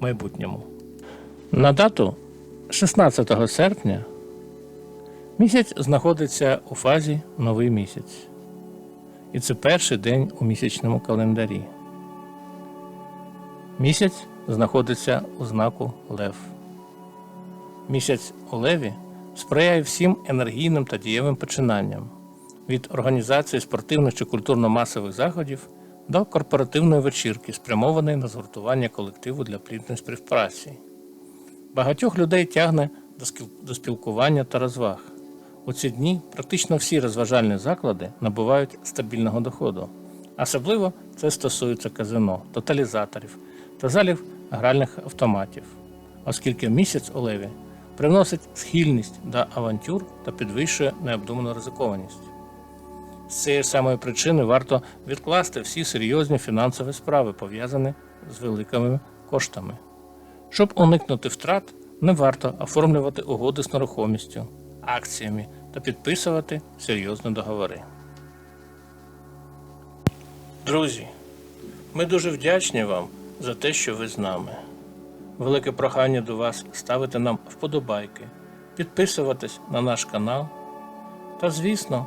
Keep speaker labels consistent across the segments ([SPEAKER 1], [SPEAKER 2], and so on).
[SPEAKER 1] майбутньому. На дату 16 серпня місяць знаходиться у фазі новий місяць. І це перший день у місячному календарі. Місяць знаходиться у знаку Лев. Місяць у Леві сприяє всім енергійним та дієвим починанням від організації спортивних чи культурно-масових заходів до корпоративної вечірки, спрямованої на згуртування колективу для плідної співпраці. Багатьох людей тягне до спілкування та розваг. У ці дні практично всі розважальні заклади набувають стабільного доходу. Особливо це стосується казино, тоталізаторів та залів гральних автоматів, оскільки місяць у леві приносить схильність до авантюр та підвищує необдуману ризикованість. З цієї самої причини варто відкласти всі серйозні фінансові справи, пов'язані з великими коштами. Щоб уникнути втрат, не варто оформлювати угоди з нерухомістю, акціями та підписувати серйозні договори. Друзі, ми дуже вдячні вам за те, що ви з нами. Велике прохання до вас ставити нам вподобайки, підписуватись на наш канал та, звісно,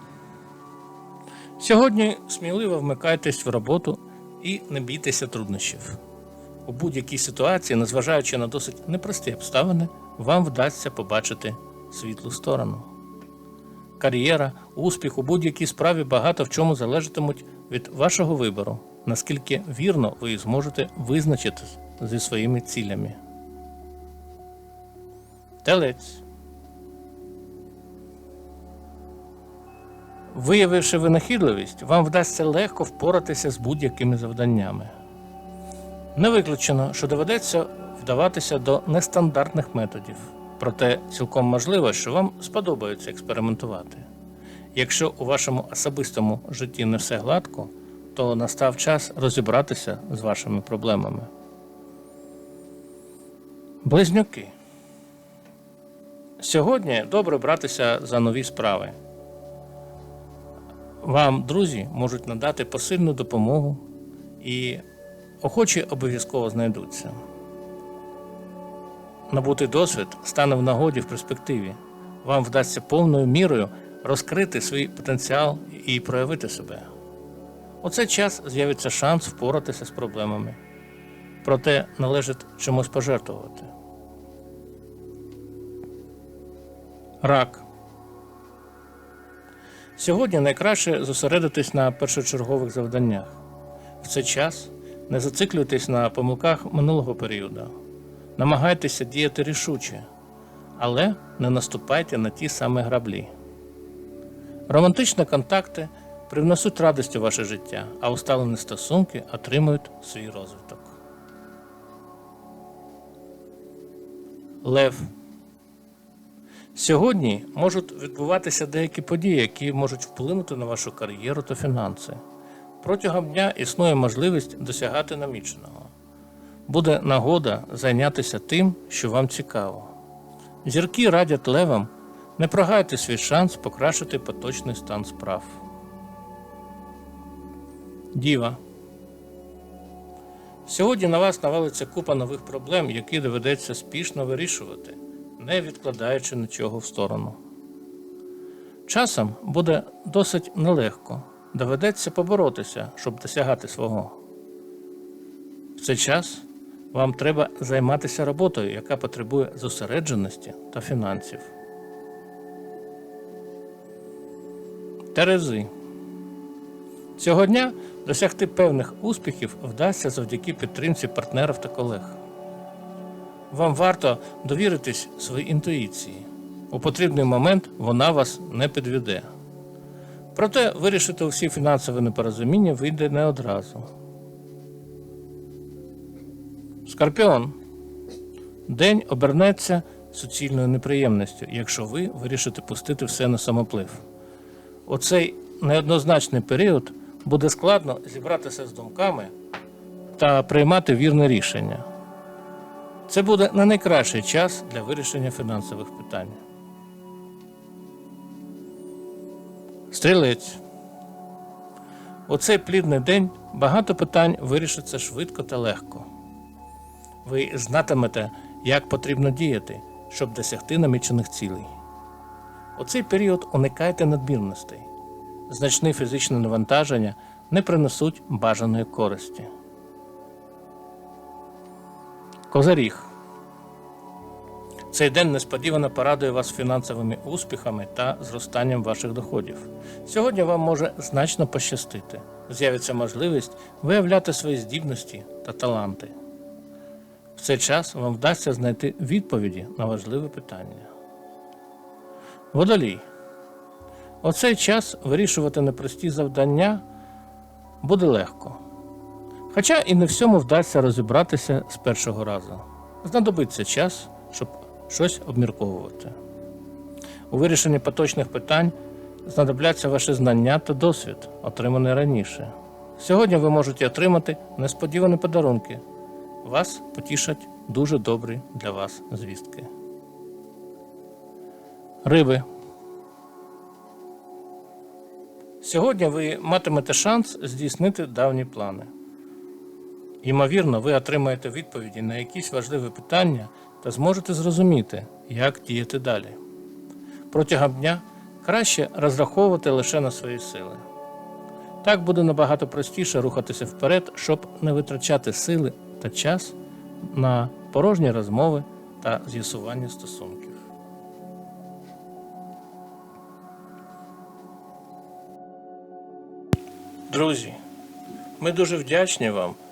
[SPEAKER 1] Сьогодні сміливо вмикайтесь в роботу і не бійтеся труднощів. У будь-якій ситуації, незважаючи на досить непрості обставини, вам вдасться побачити світлу сторону. Кар'єра, успіх у будь-якій справі багато в чому залежатимуть від вашого вибору, наскільки вірно ви зможете визначитись зі своїми цілями. Телець. Виявивши винахідливість, вам вдасться легко впоратися з будь-якими завданнями. Не виключено, що доведеться вдаватися до нестандартних методів, проте цілком можливо, що вам сподобається експериментувати. Якщо у вашому особистому житті не все гладко, то настав час розібратися з вашими проблемами. Близнюки. Сьогодні добре братися за нові справи. Вам друзі можуть надати посильну допомогу і охочі обов'язково знайдуться. Набутий досвід стане в нагоді в перспективі. Вам вдасться повною мірою розкрити свій потенціал і проявити себе. У цей час з'явиться шанс впоратися з проблемами. Проте належить чомусь пожертвувати. Рак. Сьогодні найкраще зосередитись на першочергових завданнях. В цей час не зациклюйтесь на помилках минулого періоду. Намагайтеся діяти рішуче, але не наступайте на ті самі граблі. Романтичні контакти привнесуть радість у ваше життя, а усталені стосунки отримують свій розвиток. Лев. Сьогодні можуть відбуватися деякі події, які можуть вплинути на вашу кар'єру та фінанси. Протягом дня існує можливість досягати наміченого. Буде нагода зайнятися тим, що вам цікаво. Зірки радять левам не прогайте свій шанс покращити поточний стан справ. Діва. Сьогодні на вас навалиться купа нових проблем, які доведеться спішно вирішувати, не відкладаючи нічого в сторону. Часом буде досить нелегко, доведеться поборотися, щоб досягати свого. В цей час вам треба займатися роботою, яка потребує зосередженості та фінансів. Терези. Цього дня досягти певних успіхів вдасться завдяки підтримці партнерів та колег. Вам варто довіритись своїй інтуїції. У потрібний момент вона вас не підведе. Проте вирішити усі фінансові непорозуміння вийде не одразу. Скорпіон. День обернеться суцільною неприємністю, якщо ви вирішите пустити все на самоплив. У цей неоднозначний період буде складно зібратися з думками та приймати вірне рішення. Це буде не найкращий час для вирішення фінансових питань. Стрілець. У цей плідний день багато питань вирішиться швидко та легко. Ви знатимете, як потрібно діяти, щоб досягти намічених цілей. У цей період уникайте надмірностей. Значні фізичні навантаження не принесуть бажаної користі. Козаріг. Цей день несподівано порадує вас фінансовими успіхами та зростанням ваших доходів. Сьогодні вам може значно пощастити. З'явиться можливість виявляти свої здібності та таланти. В цей час вам вдасться знайти відповіді на важливі питання. Водолій. У цей час вирішувати непрості завдання буде легко. Хоча і не всьому вдасться розібратися з першого разу. Знадобиться час, щоб щось обмірковувати. У вирішенні поточних питань знадобляться ваші знання та досвід, отримані раніше. Сьогодні ви можете отримати несподівані подарунки. Вас потішать дуже добрі для вас звістки. Риби. Сьогодні ви матимете шанс здійснити давні плани. Ймовірно, ви отримаєте відповіді на якісь важливі питання та зможете зрозуміти, як діяти далі. Протягом дня краще розраховувати лише на свої сили. Так буде набагато простіше рухатися вперед, щоб не витрачати сили та час на порожні розмови та з'ясування стосунків. Друзі, ми дуже вдячні вам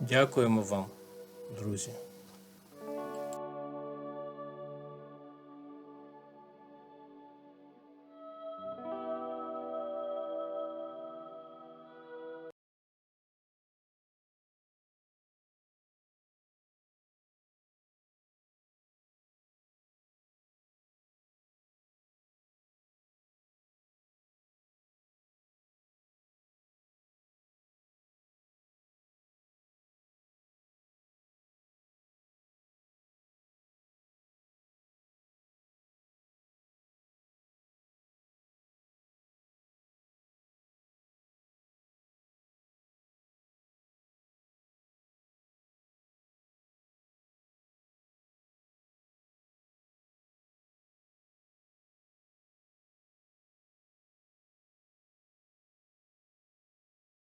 [SPEAKER 1] Дякуємо вам, друзі.